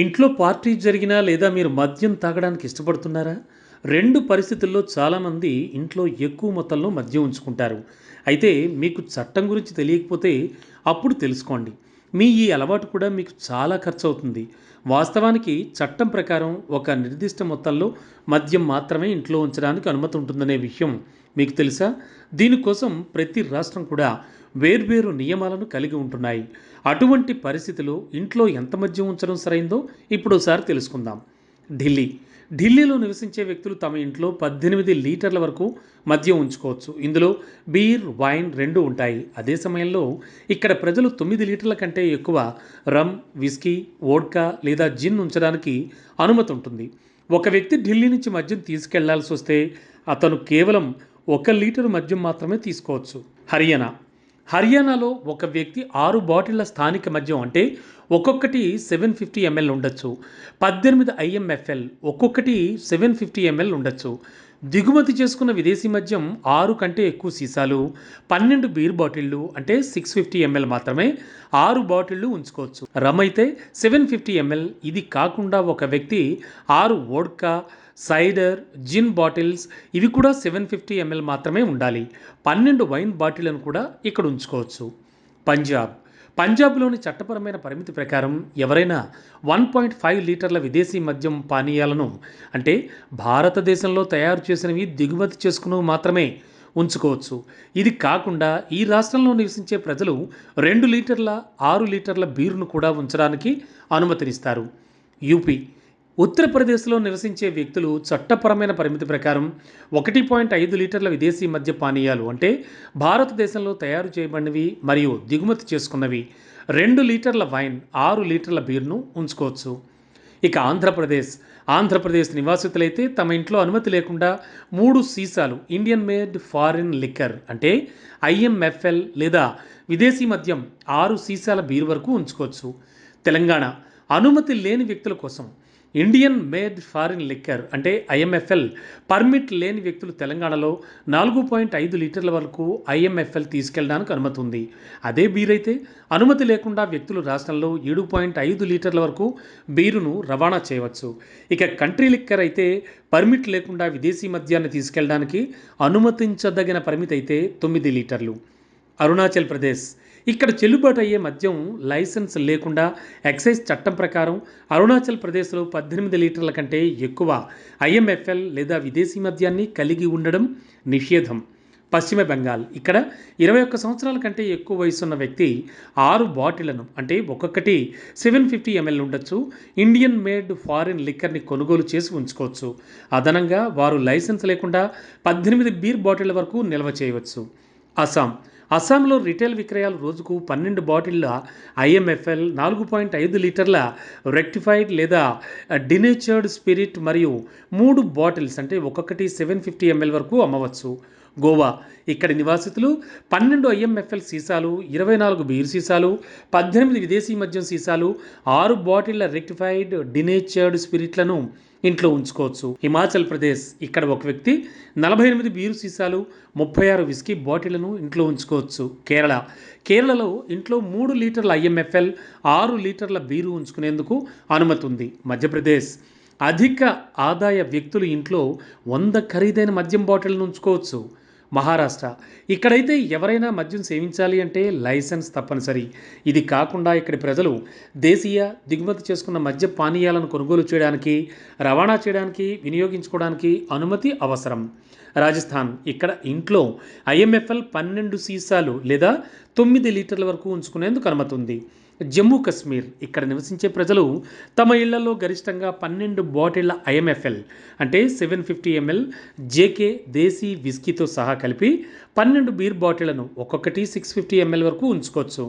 ఇంట్లో పార్టీ జరిగినా లేదా మీరు మద్యం తాగడానికి ఇష్టపడుతున్నారా? రెండు పరిస్థితుల్లో చాలామంది ఇంట్లో ఎక్కువ మొత్తంలో మద్యం ఉంచుకుంటారు. అయితే మీకు చట్టం గురించి తెలియకపోతే అప్పుడు తెలుసుకోండి. మీ ఈ అలవాటు కూడా మీకు చాలా ఖర్చు అవుతుంది వాస్తవానికి చట్టం ప్రకారం ఒక నిర్దిష్ట మొత్తంలో మద్యం మాత్రమే ఇంట్లో ఉంచడానికి అనుమతి ఉంటుందనే విషయం మీకు తెలుసా? దీనికోసం ప్రతి రాష్ట్రం కూడా వేర్వేరు నియమాలను కలిగి ఉంటున్నాయి. అటువంటి పరిస్థితిలో ఇంట్లో ఎంత మద్యం ఉంచడం సరైందో ఇప్పుడు ఒకసారి తెలుసుకుందాం. ఢిల్లీ. ఢిల్లీలో నివసించే వ్యక్తులు తమ ఇంట్లో పద్దెనిమిది లీటర్ల వరకు మద్యం ఉంచుకోవచ్చు. ఇందులో బీర్ వైన్ రెండు ఉంటాయి. అదే సమయంలో ఇక్కడ ప్రజలు తొమ్మిది లీటర్ల కంటే ఎక్కువ రమ్ విస్కీ వోడ్కా లేదా జిన్ ఉంచడానికి అనుమతి ఉంటుంది. ఒక వ్యక్తి ఢిల్లీ నుంచి మద్యం తీసుకెళ్ళాల్సి వస్తే అతను కేవలం ఒక లీటర్ మద్యం మాత్రమే తీసుకోవచ్చు. హర్యానా. హర్యానాలో ఒక వ్యక్తి ఆరు బాటిళ్ళ స్థానిక మద్యం అంటే ఒక్కొక్కటి సెవెన్ ఫిఫ్టీ ఎంఎల్ ఉండొచ్చు. పద్దెనిమిది ఐఎంఎఫ్ఎల్ ఒక్కొక్కటి సెవెన్ ఫిఫ్టీ ఎంఎల్ ఉండొచ్చు. దిగుమతి చేసుకున్న విదేశీ మద్యం ఆరు కంటే ఎక్కువ సీసాలు పన్నెండు బీర్ బాటిళ్ళు అంటే సిక్స్ ఫిఫ్టీ ఎంఎల్ మాత్రమే ఆరు బాటిళ్ళు ఉంచుకోవచ్చు. రమ్ అయితే సెవెన్ ఫిఫ్టీ ఎంఎల్ ఇది కాకుండా ఒక వ్యక్తి ఆరు వోడ్కా సైడర్ జిన్ బాటిల్స్ ఇవి కూడా సెవెన్ ఫిఫ్టీ ఎంఎల్ మాత్రమే ఉండాలి. పన్నెండు వైన్ బాటిళ్ళను కూడా ఇక్కడ ఉంచుకోవచ్చు. పంజాబ్ పంజాబ్లోని చట్టపరమైన పరిమితి ప్రకారం ఎవరైనా వన్ పాయింట్ ఫైవ్ లీటర్ల విదేశీ మద్యం పానీయాలను అంటే భారతదేశంలో తయారు చేసినవి దిగుమతి చేసుకున్నవి మాత్రమే ఉంచుకోవచ్చు. ఇది కాకుండా ఈ రాష్ట్రంలో నివసించే ప్రజలు రెండు లీటర్ల ఆరు లీటర్ల బీరును కూడా ఉంచడానికి అనుమతినిస్తారు. యూపీ ఉత్తరప్రదేశ్లో నివసించే వ్యక్తులు చట్టపరమైన పరిమితి ప్రకారం ఒకటి పాయింట్ ఐదు లీటర్ల విదేశీ మద్య పానీయాలు అంటే భారతదేశంలో తయారు చేయబడినవి మరియు దిగుమతి చేసుకున్నవి రెండు లీటర్ల వైన్ ఆరు లీటర్ల బీర్ను ఉంచుకోవచ్చు. ఇక ఆంధ్రప్రదేశ్. ఆంధ్రప్రదేశ్ నివాసితులైతే తమ ఇంట్లో అనుమతి లేకుండా మూడు సీసాలు ఇండియన్ మేడ్ ఫారిన్ లిక్కర్ అంటే ఐఎంఎఫ్ఎల్ లేదా విదేశీ మద్యం ఆరు సీసాల బీర్ వరకు ఉంచుకోవచ్చు. తెలంగాణ. అనుమతి లేని వ్యక్తుల కోసం ఇండియన్ మేడ్ ఫారిన్ లిక్కర్ అంటే ఐఎంఎఫ్ఎల్ పర్మిట్ లేని వ్యక్తులు తెలంగాణలో నాలుగు పాయింట్ ఐదు లీటర్ల వరకు ఐఎంఎఫ్ఎల్ తీసుకెళ్ళడానికి అనుమతి ఉంది. అదే బీరైతే అనుమతి లేకుండా వ్యక్తులు రాష్ట్రంలో ఏడు పాయింట్ ఐదు లీటర్ల వరకు బీరును రవాణా చేయవచ్చు. ఇక కంట్రీ లిక్కర్ అయితే పర్మిట్ లేకుండా విదేశీ మద్యాన్ని తీసుకెళ్ళడానికి అనుమతించదగిన పరిమితి అయితే తొమ్మిది లీటర్లు. అరుణాచల్ ప్రదేశ్ ఇక్కడ చెల్లుబాటు అయ్యే మద్యం లైసెన్స్ లేకుండా ఎక్సైజ్ చట్టం ప్రకారం అరుణాచల్ ప్రదేశ్లో పద్దెనిమిది లీటర్ల కంటే ఎక్కువ ఐఎంఎఫ్ఎల్ లేదా విదేశీ మద్యాన్ని కలిగి ఉండడం నిషేధం. పశ్చిమ బెంగాల్. ఇక్కడ ఇరవై ఒక్క సంవత్సరాల కంటే ఎక్కువ వయసున్న వ్యక్తి ఆరు బాటిళ్ళను అంటే ఒక్కొక్కటి సెవెన్ ఫిఫ్టీ ఎంఎల్ ఉండొచ్చు ఇండియన్ మేడ్ ఫారిన్ లిక్కర్ని కొనుగోలు చేసి ఉంచుకోవచ్చు. అదనంగా వారు లైసెన్స్ లేకుండా పద్దెనిమిది బీర్ బాటిళ్ళ వరకు నిల్వ చేయవచ్చు. అస్సాం. అస్సాంలో రిటైల్ విక్రయాలు రోజుకు పన్నెండు బాటిళ్ళ ఐఎంఎఫ్ఎల్ నాలుగు పాయింట్ ఐదు లీటర్ల రెక్టిఫైడ్ లేదా డినేచర్డ్ స్పిరిట్ మరియు మూడు బాటిల్స్ అంటే ఒక్కొక్కటి సెవెన్ ఫిఫ్టీ ఎంఎల్ వరకు అమ్మవచ్చు. గోవా ఇక్కడి నివాసితులు పన్నెండు ఐఎంఎఫ్ఎల్ సీసాలు ఇరవై నాలుగు బీర్ సీసాలు పద్దెనిమిది విదేశీ మద్యం సీసాలు ఆరు బాటిళ్ళ రెక్టిఫైడ్ డినేచర్డ్ స్పిరిట్లను ఇంట్లో ఉంచుకోవచ్చు. హిమాచల్ ప్రదేశ్ ఇక్కడ ఒక వ్యక్తి నలభై ఎనిమిది బీరు సీసాలు ముప్పై ఆరు విస్కీ బాటిళ్ళను ఇంట్లో ఉంచుకోవచ్చు. కేరళ. కేరళలో ఇంట్లో మూడు లీటర్ల ఐఎంఎఫ్ఎల్ ఆరు లీటర్ల బీరు ఉంచుకునేందుకు అనుమతి ఉంది. మధ్యప్రదేశ్. అధిక ఆదాయ వ్యక్తులు ఇంట్లో వంద ఖరీదైన మద్యం బాటిల్ను ఉంచుకోవచ్చు. మహారాష్ట్ర. ఇక్కడైతే ఎవరైనా మద్యం సేవించాలి అంటే లైసెన్స్ తప్పనిసరి. ఇది కాకుండా ఇక్కడి ప్రజలు దేశీయ దిగుమతి చేసుకున్న మద్య పానీయాలను కొనుగోలు చేయడానికి రవాణా చేయడానికి వినియోగించుకోవడానికి అనుమతి అవసరం. రాజస్థాన్ ఇక్కడ ఇంట్లో ఐఎంఎఫ్ఎల్ పన్నెండు సీసాలు లేదా తొమ్మిది లీటర్ల వరకు ఉంచుకునేందుకు అనుమతి ఉంది. జమ్మూ కశ్మీర్. ఇక్కడ నివసించే ప్రజలు తమ ఇళ్ళలో గరిష్టంగా పన్నెండు బాటిళ్ళ ఐఎంఎఫ్ఎల్ అంటే సెవెన్ ఫిఫ్టీ ఎంఎల్ జేకే దేశీ విస్కీతో సహా కలిపి పన్నెండు బీర్ బాటిళ్ళను ఒక్కొక్కటి సిక్స్ ఫిఫ్టీ ఎంఎల్ వరకు ఉంచుకోవచ్చు.